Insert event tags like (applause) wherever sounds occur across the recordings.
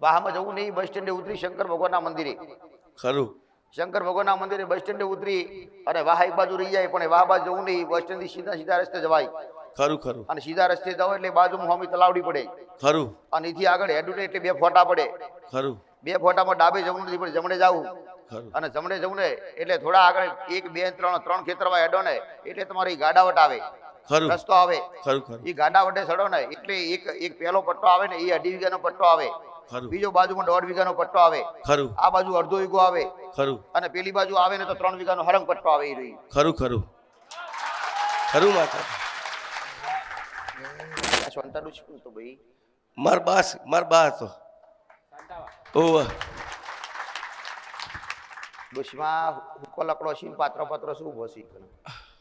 વાહમાં જવું નહીં બસ સ્ટેન્ડે ઉતરી શંકર ભગવાનના મંદિરે. ખરું. શંકર ભગવાનના મંદિરે બસ સ્ટેન્ડે ઉતરી અને વાહ એક બાજુ રહી જાય પણ વાહ બાજુ જવું નહીં બસ સ્ટેન્ડથી સીધા સીધા રસ્તે જવાય. ખરું ખરું. અને સીધા રસ્તે જાવ એટલે બાજુમાં હોમી તલાવડી પડે. ખરું. અને એથી આગળ હેડું એટલે બે ફોટા પડે. ખરું. બે ફોટામાં ડાબે જવું નથી પણ જમણે જવું. અને જમણે જવું ને એટલે થોડા આગળ એક બે ત્રણ ત્રણ ખેતરમાં હેડો ને એટલે તમારી ગાડાવટ આવે. ખરું. રસ્તો આવે. ખરું ખરું. એ ગાડાવટે સડો ને એટલે એક એક પહેલો પટ્ટો આવે ને એ અઢી વીઘાનો પટ્ટો આવે. ખરું. બીજો બાજુમાં દોઢ વીઘાનો પટ્ટો આવે. ખરું. આ બાજુ અડધો વીઘો આવે. ખરું. અને પેલી બાજુ આવે ને તો ત્રણ વીઘાનો હરંગ પટ્ટો આવે એ રહી ખરું ખરું. ખરું માતા. આ શાંતાનું શું હતું ભાઈ? માર બાસ માર બા હતો. ઓવા. ડોશીમાં હુકો લકડો છે પાત્રો પાત્ર શું ભોસી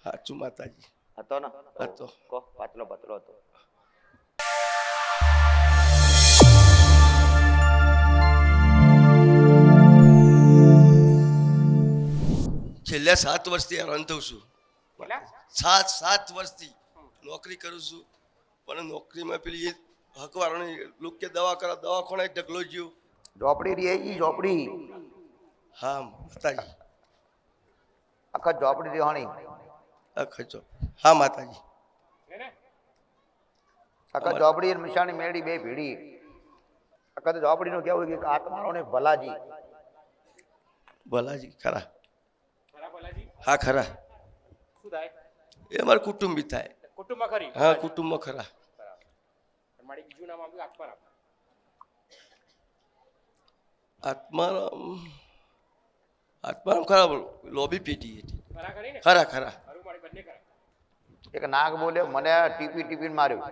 સાચું માતાજી. હતો ને? હતો. કહો પાતળો પાતળો હતો. છેલ્લા સાત વર્ષથી થઉં છું. સાત સાત વર્ષથી નોકરી કરું છું. પણ નોકરીમાં પેલી એ હકવારોની લોકો કે દવા કરો દવાખાને ઢગલો જ્યો. ઝોપડી રહી ઈ ઝોપડી. હા માતાજી. આખા ઝોપડી રહેવાની આખા ઝોપ હા માતાજી. આખા ઝોપડી અને મિશાણી મેળી બે ભીડી. આખા તો ઝોપડીનું કેવું કે આત્માનો ને ભલાજી. ભલાજી ખરા. હા ખરા. શું થાય? એ અમારા કુટુંબી થાય. કુટુંબમાં ખરી? હા કુટુંબમાં ખરા. મારી બીજું નામ આપ્યું આત્મારામ આત્મારામ આત્મારામ ખરા બોલો લોબી પેટી હતી. ખરા ખરી ખરા ખરા. ખરું મારી બંને ખરા. એક નાગ બોલ્યો મને ટીપી ટીપી માર્યો.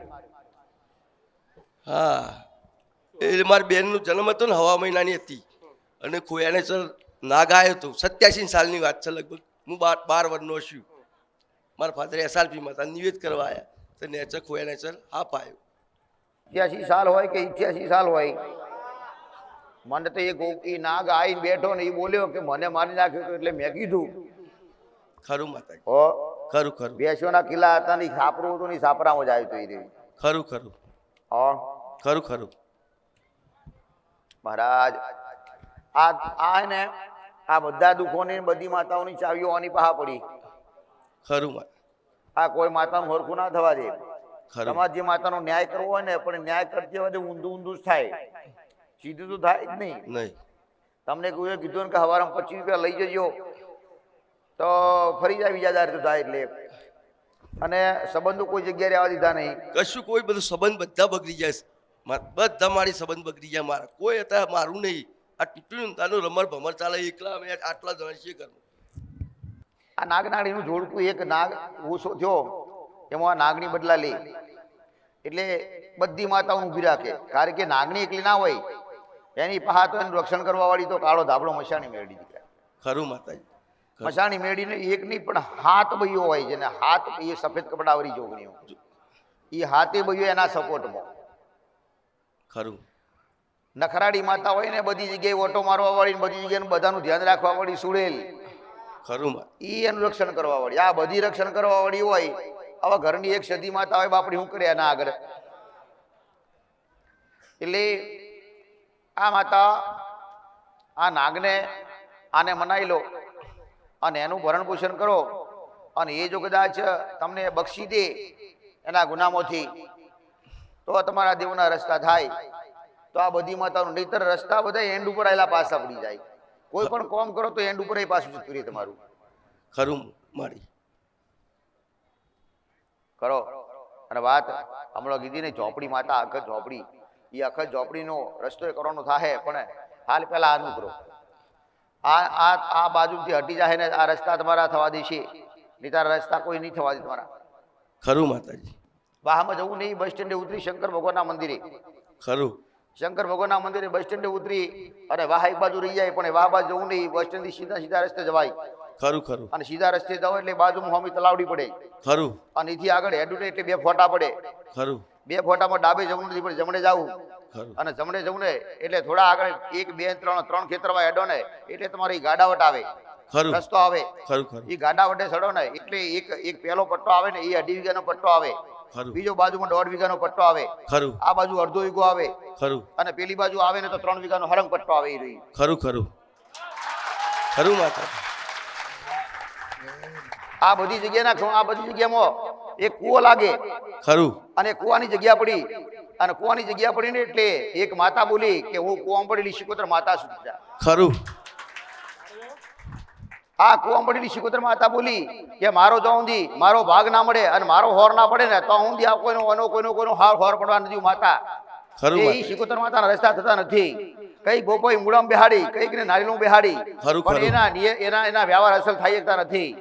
હા. એ મારી બેનનો જન્મ હતો ને હવા મહિનાની હતી. અને ખોયાને સર નાગ આવ્યો હતો સત્યાસી સાલની વાત છે લગભગ. હું બાર બાર વર્ષનો છું. મારા ફાધર એસઆરપીમાં હતા નિવેદ કરવા આવ્યા તો નેચર ખોયા નેચર હા પાયો ઇઠ્યાસી સાલ હોય કે ઇઠ્યાસી સાલ હોય? મને તો એ એ નાગ આવીને બેઠો ને એ બોલ્યો કે મને મારી નાખ્યો તો એટલે મેં કીધું. ખરું માતા હો? ખરું ખરું. બેસોના કિલ્લા હતા ને સાપરું હતું ને સાપરામાં જ આવ્યું હતું એ રહ્યું. ખરું ખરું. હા? ખરું ખરું. મહારાજ આ આ ને આ બધા દુઃખોની ને બધી માતાઓની ચાવીઓ આની પાહા પડી. ખરું આ કોઈ માતાનું હરખું ના થવા દે. તમારે જે માતાનો ન્યાય કરવો હોય ને પણ ન્યાય કરતી હોય ઊંધું ઊંધું જ થાય. સીધું તો થાય જ નહીં. નહીં. તમને કોઈએ કીધું ને કે હવારમાં પચીસ રૂપિયા લઈ જજો તો ફરી જાય બીજા દાર તો થાય એટલે. અને સંબંધો કોઈ જગ્યાએ રહેવા દીધા નહીં. કશું કોઈ બધું સંબંધ બધા બગડી જાય બધા મારી સંબંધ બગડી જાય. મારા કોઈ અત્યારે મારું નહીં. આ તૂટ્યું તાનું રમર ભમર ચાલે એકલા અમે આટલા જણા છીએ ઘરમાં. આ નાગનાળીનું જોડકું એક નાગ ઓછો થયો એમાં નાગની બદલા લે એટલે બધી માતાઓ ઊભી રાખે. કારણ કે નાગણી એકલી ના હોય એની પહા તો એનું રક્ષણ કરવા વાળી તો કાળો ધાબળો મશાણી મેળવી દીકરા ખરું માતાજી મશાણી મેળીને એક નહીં પણ હાથ બૈયો હોય જેને હાથ એ સફેદ કપડાવાળી જોગણીઓ. એ હાથે બૈયો એના સપોર્ટમાં ખરું. નખરાડી માતા હોય ને બધી જગ્યાએ ઓટો મારવા વાળી ને બધી જગ્યાએ બધાનું ધ્યાન રાખવા વાળી સુડેલ. ખરું એ એનું રક્ષણ કરવા વાળી. આ બધી રક્ષણ કરવા વાળી હોય આવા ઘરની એક સદી માતા હોય બાપડી શું કરે એના આગળ? એટલે આ માતા આ નાગને આને મનાઈ લો અને એનું ભરણ પોષણ કરો અને એ જો કદાચ તમને બક્ષી દે એના ગુનામોથી તો તમારા દેવના રસ્તા થાય. તો આ બધી માતાનું નહીતર રસ્તા બધા એન્ડ ઉપર આવેલા પાછા પડી જાય. કોઈ પણ કોમ કરો તો એન્ડ ઉપર પાછું જતું રહે તમારું. ખરું મારી. કરો. અને વાત હમણાં કીધી ને ઝોપડી માતા અખત ઝોપડી. એ અખત ઝોપડીનો રસ્તો એ કરવાનો થાય પણ હાલ પહેલા આનું કરો. આ આ આ બાજુથી હટી જાય ને આ રસ્તા તમારા થવા દેશે. નહીં તારા રસ્તા કોઈ નહીં થવા દે તમારા. ખરું માતાજી. વાહમાં જવું નહીં બસ સ્ટેન્ડે ઉતરી શંકર ભગવાનના મંદિરે. ખરું. શંકર ભગવાનના મંદિરે બસ સ્ટેન્ડે ઉતરી. અને વાહ એક બાજુ રહી જાય પણ વાહ બાજુ જવું નહીં. બસ સ્ટેન્ડ સીધા સીધા રસ્તે જવાય. ખરું ખરું. અને સીધા રસ્તે જાવ એટલે બાજુમાં હોમી તલાવડી પડે. ખરું. અને એથી આગળ હેડું એટલે બે ફોટા પડે. ખરું. બે ફોટામાં ડાબે જવું નથી પણ જમણે જવું. ખરું. અને જમણે જવું ને એટલે થોડા આગળ એક બે ત્રણ ત્રણ ખેતરમાં હેડો ને એટલે તમારી ગાડાવટ આવે. ખરું. રસ્તો આવે. ખરું ખરું. એ ગાડાવટે ચડો ને એટલે એક એક પહેલો પટ્ટો આવે ને એ અઢી વીઘાનો પટ્ટો આવે. બીજો બાજુમાં દોઢ વીઘાનો પટ્ટો આવે. ખરું. આ બાજુ અડધો વીઘો આવે. ખરું. અને પેલી બાજુ આવે ને તો ત્રણ વીઘાનો હરંગ પટ્ટો આવે એ રહી. ખરું ખરું. ખરું વાત આ બધી જગ્યાના આ બધી જગ્યામાં એક કૂવો લાગે. ખરું. અને કૂવાની જગ્યા પડી. અને કૂવાની જગ્યા પડી ને એટલે એક માતા બોલી કે હું કૂવામાં પડેલી શિકોતર માતા સુધી ખરું. આ કૂવામાં પડેલી શિકોતર માતા બોલી કે મારો જો ઊંધી મારો ભાગ ના મળે અને મારો હોર ના પડે ને તો ઊંધી આ કોઈનો અનો કોઈનો કોઈનો હાર હોર પડવા નથી માતા. એ શિકોતર માતાના રસ્તા થતા નથી. કઈ ગોપોઈ મૂળમ બેહાડી કંઈક ને નારીલું બેહાડી. પણ એના એના એના વ્યવહાર અસલ થઈ શકતા નથી.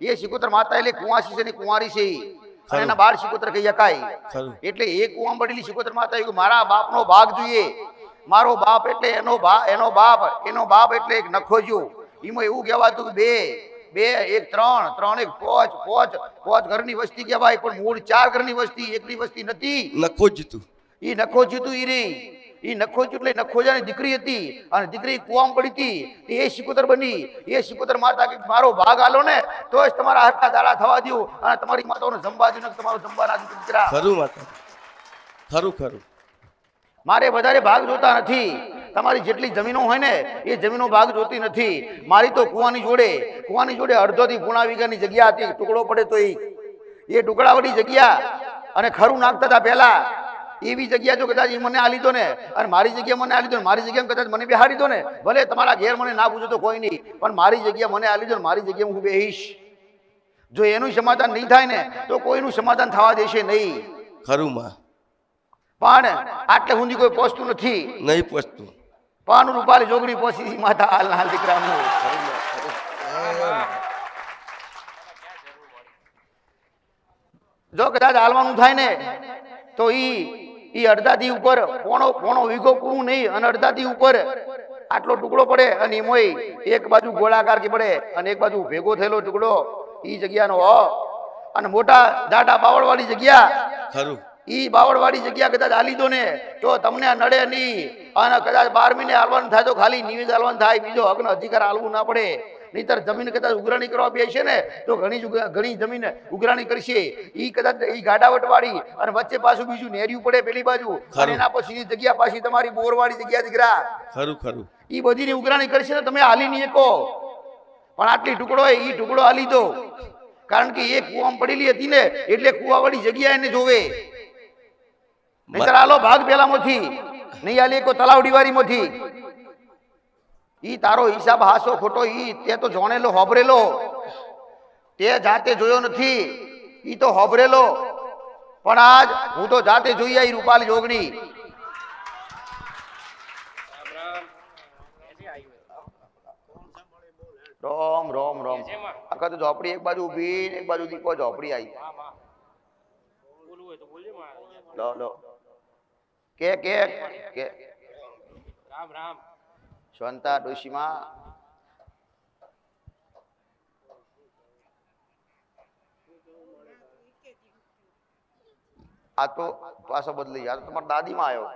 એ શિકોતર માતા એટલે કુંવાસી છે ને કુંવારી છે. અને એના બાળ શિકોતર કહી શકાય. એટલે એ કુવામાં પડેલી શિકોતર માતા એવું મારા બાપનો ભાગ જોઈએ. મારો બાપ એટલે એનો બા એનો બાપ એનો બાપ એટલે એક નખોજ્યો. એમાં એવું કહેવાતું બે બે એક ત્રણ ત્રણ એક પોચ પોચ પોચ ઘરની વસ્તી કહેવાય પણ મૂળ ચાર ઘરની વસ્તી એકની વસ્તી નથી. નખો એ તું. ઈ નખોજ્યું તું ઈ રે ઈ નખોજ્યું એટલે નખોજાની દીકરી હતી અને દીકરી કુવામ પડી હતી. એ શિકોતર બની. એ શિકોતર માતા કે મારો ભાગ આલો ને તો જ તમારા હરખા દાડા થવા દઉં અને તમારી માતાઓને જમવા દઉં તમારો તમારું જમવાના દીકરા. ખરું માતા. ખરું ખરું. મારે વધારે ભાગ જોતા નથી. તમારી જેટલી જમીનો હોય ને એ જમીનો ભાગ જોતી નથી. મારી તો કુવાની જોડે કુવાની જોડે અડધોથી પૂણા વીઘાની જગ્યા હતી. ટુકડો પડે તો એ એ ટુકડાવાળી જગ્યા અને ખરું નાખતા હતા પહેલા. એવી જગ્યા જો કદાચ એ મને આ લીધો ને અને મારી જગ્યા મને આ લીધો ને મારી જગ્યામાં કદાચ મને બેહાડી દો ને ભલે તમારા ઘેર મને ના પૂછો તો કોઈ નહીં પણ મારી જગ્યા મને આ લીધો ને મારી જગ્યા હું બેહીશ. જો એનું સમાધાન નહીં થાય ને તો કોઈનું સમાધાન થવા દેશે નહીં. ખરું માં. પણ આટલે સુધી કોઈ પહોંચતું નથી. નહીં પહોંચતું. પાનું રૂપાલી જોગડી પોસી માતા હાલ હાલ દીકરા જો કદાચ હાલવાનું થાય ને, તો ઈ ઈ અડધાથી ઉપર પોણો પોણો વીઘો પૂરું નહીં, અને અડધાથી ઉપર આટલો ટુકડો પડે, અને એમાં એક બાજુ ગોળાકાર કે પડે, અને એક બાજુ ભેગો થયેલો ટુકડો, ઈ જગ્યાનો અને મોટા દાટા પાવડવાળી જગ્યા. ખરું. ઈ બાવળવાળી જગ્યા કદાચ હાલી દો ને તો તમને નડે નહીં. અને કદાચ બાર મહિને હાલવાનું થાય તો ખાલી નિવેદ હાલવાનું થાય બીજો હકનો અધિકાર હાલવું ના પડે. નહીતર જમીન કદાચ ઉઘરાણી કરવા બેસે ને તો ઘણી ઘણી જમીન ઉઘરાણી કરશે. ઈ કદાચ ઈ ગાડાવટવાળી અને વચ્ચે પાછું બીજું નેરિયું પડે પેલી બાજુ. અને એના પછી જગ્યા પાછી તમારી બોરવાળી જગ્યા દીકરા ખરું ખરું. ઈ બધીની ઉઘરાણી કરશે ને તમે હાલી નહીં કહો પણ આટલી ટુકડો ઈ ટુકડો હાલી દો. કારણ કે એ કુવામાં પડેલી હતી ને એટલે કુવાવાળી જગ્યા એને જોવે. નહીતર આલો ભાગ પેલામાંથી નહીં આલી કો તલાવડી વાળીમાંથી ઈ તારો હિસાબ હાસો ખોટો ઈ તે તો જોણેલો હોભરેલો. તે જાતે જોયો નથી ઈ તો હોભરેલો. પણ આજ હું તો જાતે જોઈ આવી રૂપાલી જોગણી. રામ રામ રોમ. આખા તો ઝોપડી એક બાજુ ઊભી એક બાજુ દીપો ઝોપડી આવી. લો લો. કે કે કે. રામ રામ. શાંતા ડોશીમાં. આ તો પાછો બદલી જાય તમારા દાદીમાં આવ્યો.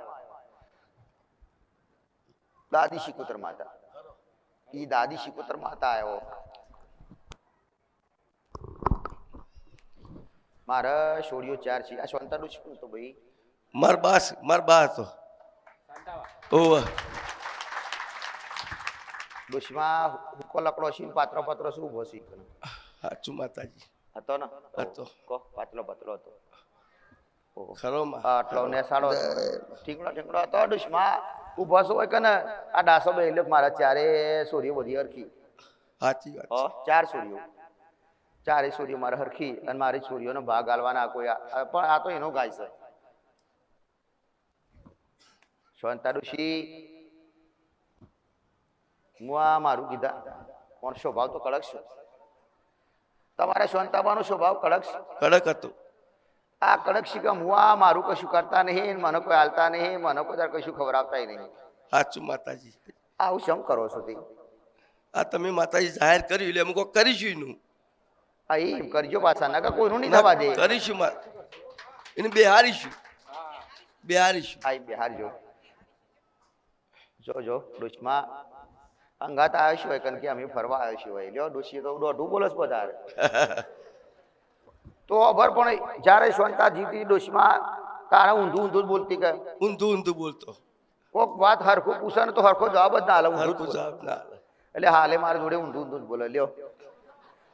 દાદી શિકોતર માતા. ઈ દાદી શિકોતર માતા આવ્યો. મારા છોડીઓ ચાર છે. આ શાંતા ડોશી તો ભાઈ? માર બાસ માર બા હતો ઓવ હુકો લકડો છે ને પાત્રો પાત્રો શું ઊભો છે? સાચું માતાજી. હતો ને? હતો. કહો પાતળો પાતળો હતો. ખરો આટલો નેસાડો ઠીકડો ઠીકડો હતો દુશ્મા ઊભો શું હોય કે ને આ ડાસો બે એટલે મારા ચારે સોરીઓ બધી હરખી. સાચી વાત ચાર સોરીઓ ચારે સોરીઓ મારે હરખી અને મારી સોરીઓનો ભાગ આલવાના કોઈ પણ આ તો એનો ગાય છે. શાંતા ઋષિ હું આ મારું કીધા પણ સ્વભાવ તો કડક છે. તમારે શાંતાબાનો સ્વભાવ કડક કડક હતો. આ કડક શીખમ હું આ મારું કશું કરતા નહીં મને કોઈ હાલતા નહીં મને કોઈ તાર કશું ખવડાવતા નહીં. સાચું માતાજી. આવું શમ કરો છો તે? આ તમે માતાજી જાહેર કર્યું એટલે અમુક કરીશું એનું. હા એ કરજો પાછા નકા કોઈનું નહીં થવા દે. કરીશું એને બેહારીશું. બેહારીશું. હા બિહાર જો જો જો અંગાત આવ્યો હોય કારણ કે અમે ફરવા આવ્યો હોય લ્યો ડુચી તો દોઢું બોલો છો વધારે તો અભર પણ જ્યારે શાંતા જીતી ડોશીમાં તારે ઊંધું ઊંધું બોલતી કે? ઊંધું ઊંધું બોલતો. કોક વાત હરખું પૂછે ને તો હરખો જવાબ જ ના આલે ઊંધું જવાબ ના આલે. એટલે હાલે મારા જોડે ઊંધું ઊંધું બોલે લ્યો.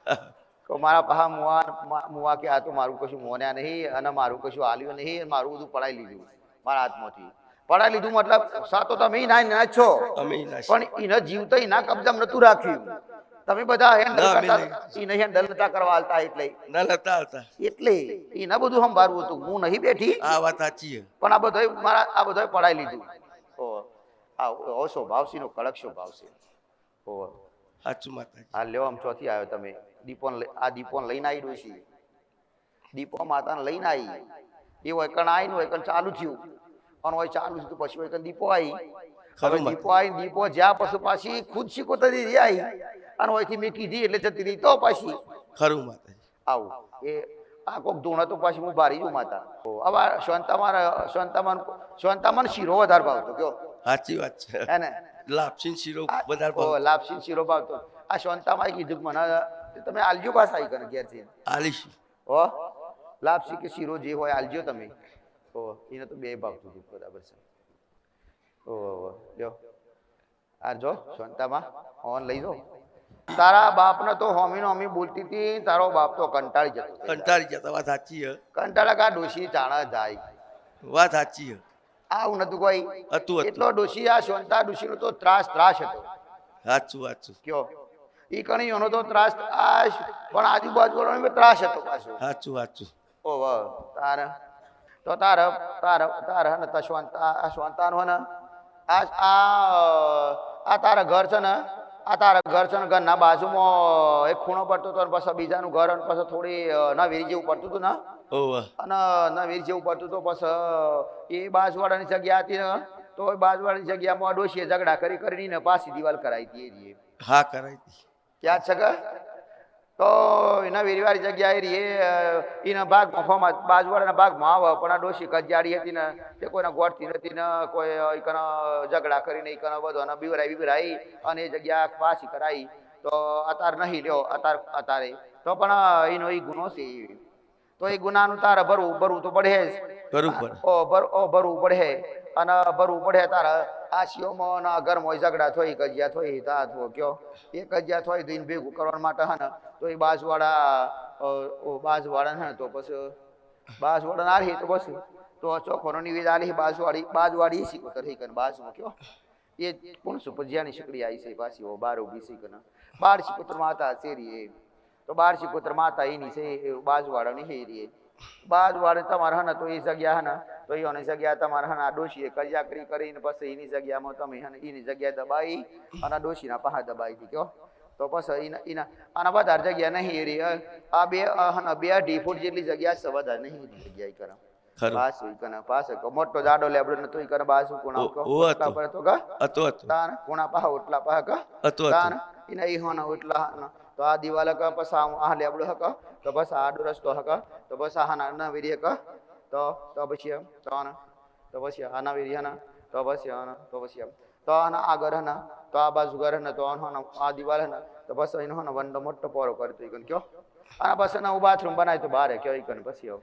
(laughs) તો મારા પહા મુવા મુવા કે આ તો મારું કશું મોન્યા નહીં અને મારું કશું આલ્યું નહીં મારું બધું પડાઈ લીધું. મારા હાથમાંથી. પડાઈ લીધું મતલબ સાતો તમે ના ના છો પણ એને જીવતા એના કબજામાં નતું રાખ્યું. તમે બધા હેન્ડલ ના, એને નતા કરવા હાલતા એટલે. ના એટલે એના બધું સંભાળવું હતું. હું નહીં બેઠી. આ વાત સાચી પણ આ બધોય મારા આ બધોય પડાઈ લીધું. ઓ આ ઓ સ્વભાવ છે નો કડક શો ભાવસી ઓ. સાચું માતાજી આ લેવા આમ ચોથી આવ્યો તમે. દીપોન આ દીપોન લઈને આવી છે. દીપો માતાને લઈને આવી એ હોય કણ આવીને હોય કણ ચાલુ થયું. અને હોય ચાલુ તો પછી હોય દીપો આવી. દીપો આવી દીપો જ્યાં પછી પાછી ખુદ શીખોતરી જાય. અને હોયથી મેં કીધી એટલે જતી રહી તો પાછી. ખરું માતાજી. આવું. એ આ કોક ધોણ તો પાછી હું બારી જઉં માતા. હવે આ શાંતામાં શાંતામાં શાંતામાં શીરો વધારે ભાવતો કયો? સાચી વાત છે. હે ને? લાપસીન શીરો વધારે ભાવ લાપસીન શીરો ભાવતો. આ શાંતામાં કીધું કે મને તમે આલજો પાસ આવી કરે ઘેરથી. આલીશ. હો? લાપસી કે શીરો જે હોય આલજો તમે. ઓ એને તો બે ભાવ સુધી બરાબર છે. ઓહો લ્યો. આ જો શાંતામાં. ઓન લઈ જાઓ તારા બાપને તો હોમીનો હોમી બોલતી હતી તારો બાપ તો કંટાળી જતો કંટાળી જતા વાત સાચી હે. કંટાળા કા ડોશી ચાણા જાય? વાત સાચી હે. આવું નતું કોઈ? હતું હતું. એટલો ડોશી આ સોનતા ડોશી નો તો ત્રાસ ત્રાસ હતો. સાચું સાચું. કયો? ઈ કણી એનો તો ત્રાસ ત્રાસ પણ આજુબાજુ વાળાનો ત્રાસ હતો પાછો. સાચું સાચું. ઓ વાહ તાર. તો તાર તાર તાર હન શ્વાન આ શ્વાનતાનો હને આ આ આ તારા ઘર છે ને આ તારા ઘર છે ને ઘરના બાજુમાં એક ખૂણો પડતો હતો અને પછી બીજાનું ઘર અને પછી થોડી નવેરી જેવું પડતું હતું ને? અને નવીર જેવું પડતું હતું પછી એ બાજુવાળાની જગ્યા હતી ને તો એ બાજુવાળાની જગ્યામાં ડોશીએ ઝઘડા કરી કરીને પાછી દિવાલ કરાવી હતી એ હા કરાવી હતી. ક્યાં છે કે? તો એના વેરીવાળી જગ્યાએ રીએ એના ભાગ ફોમાં બાજુવાળાના ભાગમાં આવે, પણ આ ડોશી કજાડી હતી ને, તે કોઈને ગોઠતી નથી ને, કોઈ કને ઝઘડા કરીને એ કને બધો, અને બીવરાઈ અને એ જગ્યા પાછી કરાવી તો અતાર નહીં લ્યો અતાર અતારે તો પણ એનો એ ગુનો છે. તો એ ગુનાનું તારે ભરવું ભરવું તો પડે જ. કરવું પડે. ઓ ભર ઓ ભરવું પડે. અને ભરવું પડે તારે આશીઓમાં ના ઘરમાં ઝઘડા થોઈ કજિયા થોઈ તા થો કયો. એ કજિયા થોઈ દઈને ભેગું કરવા માટે હે ને તો એ બાજવાળા બાજવાળા ને તો પછી બાજવાળા ના રહી તો પછી તો ચોખોનો નિવેદ આલી બાજવાળી બાજવાળી શીખો કરી કન બાજમાં કયો. એ કોણ શું પજિયાની શીકડી આવી છે પાછી બાર ઊભી કન બાર શીકોતર માતા શેરી એ તો બારસી પુત્ર માતા એની છે એ બાજવાળાની હેરી એ બાજવાળે તમારે હને તો એ જગ્યા હને તો એની જગ્યા તમારા હના ડોશીએ કજિયાકરી કરીને પછી એની જગ્યામાં તમે હને એની જગ્યા દબાઈ અને ડોશીના પાહા દબાઈ દી કયો તો પછી એના એના આના વધારે જગ્યા નહીં હેરી આ બે હા હને બે અઢી ફૂટ જેટલી જગ્યા છે વધારે નહીં જગ્યા એ કરે. પાસ કને પાસ મોટો જાડો લેબડો નતો ઈ કને બાજુ કોણા કો ઓટલા પર તો કા તાન કોણા પાહા ઓટલા પાહા કા હતો તાન ઈના ઈ હોના ઓટલા હાના. તો આ દિવાલ કા પછી આ આ લેબડો હક, તો બસ આ આડો રસ્તો હક, તો બસ આ હાના ના વિરી હક, તો તો પછી એમ, તો આના તો પછી આના વિરી હના, તો પછી આના તો પછી એમ. તો આના આગળ હના, તો આ બાજુ ઘર હના, તો આનો આ દિવાલ હના, તો બસ એનો હના વંડો મોટો પોરો કરતો ઈ કન કયો? આના બસ ના બાથરૂમ બનાય તો બારે, કયો ઈ કન પછી આવ.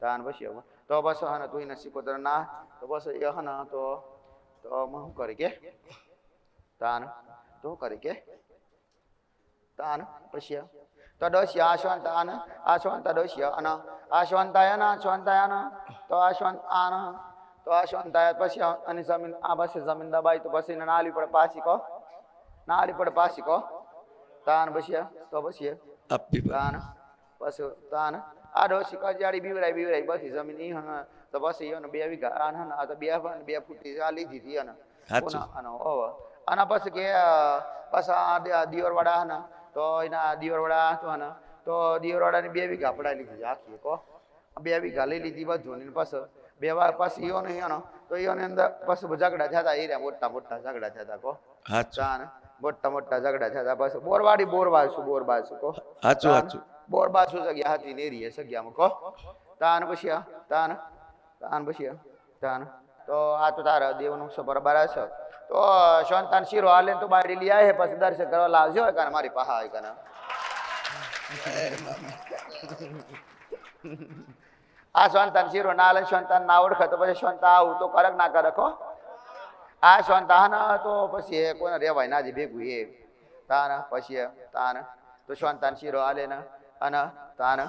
તાન પછી આવ. તો બસ હના તું એને સિકોતર ના તો બસ એ હના તો તો હું કરી કે? તાન તો કરી કે? તાન પછી તો ડોશી આશ્વંત આન આશ્વંત ડોશી અન. આશ્વંતાય ના આશ્વંતાય ના તો આશ્વંત આન. તો આશ્વંતાય પછી અને જમીન આ પછી જમીન દબાઈ તો પછી નાલી પડે પાછી કહો નાલી પડે પાછી કહો તાન પછી તો પછી આપી તાન પછી તાન. આ ડોસી કજાડી બીવરાઈ બીવરાઈ બધી જમીન ઈ હન. તો પછી એનો બે વીઘા આન હન. આ તો બે બે ફૂટી આ લીધી હતી અને આના પછી કે પાછા આ દ- દિયોરવાડા હન. તો એના તો હન તો દિયોરવાડાની બે વીઘા પડાવી લીધી છે આખી કો બે વીઘા લઈ લીધી બધું ને પાછો બે વાર પાછી ઈયો ને ઈયોનો તો ઈયોની અંદર પાછું ઝઘડા થયા હતા એ રહ્યા મોટા મોટા ઝઘડા થયા હતા કો સાચું. તાન મોટા મોટા ઝઘડા થયા હતા પાછું બોરવાડી બોરબાજુ બોરબાજુ કહો સાચું સાચું. બોર બાજુ જગ્યા હતી ને રીએ જગ્યામાં કહો તાન પછી આ, તાન તાન પછી તાન તો આ તો તારા દેવનું છે, બરાબર છે. તો સંતાન શીરો હાલે તો બાયડી લઈ આવે પછી દર્શન કરવા લાવજો કાને, મારી પાસે હોય કાને. આ સંતાન શીરો ના લે સંતાન ના ઓળખે, તો પછી સંતા આવું તો કરક ના કરક હો. આ સંતા ના, તો પછી એ કોને રેવાય ના જે ભેગું એ. તાન, પછી તાન. તો સંતાન શીરો આલે ને, અને તાન.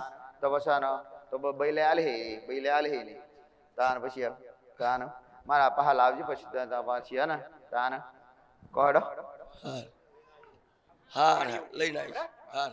તો પછી તો બૈલે આલે બૈલે આલે તાન, પછી તાન. મારા પહા લાવજી પછી પાછી હે ને? તાને? કોહડો હા હાર. લઈને આવીશ. હાર.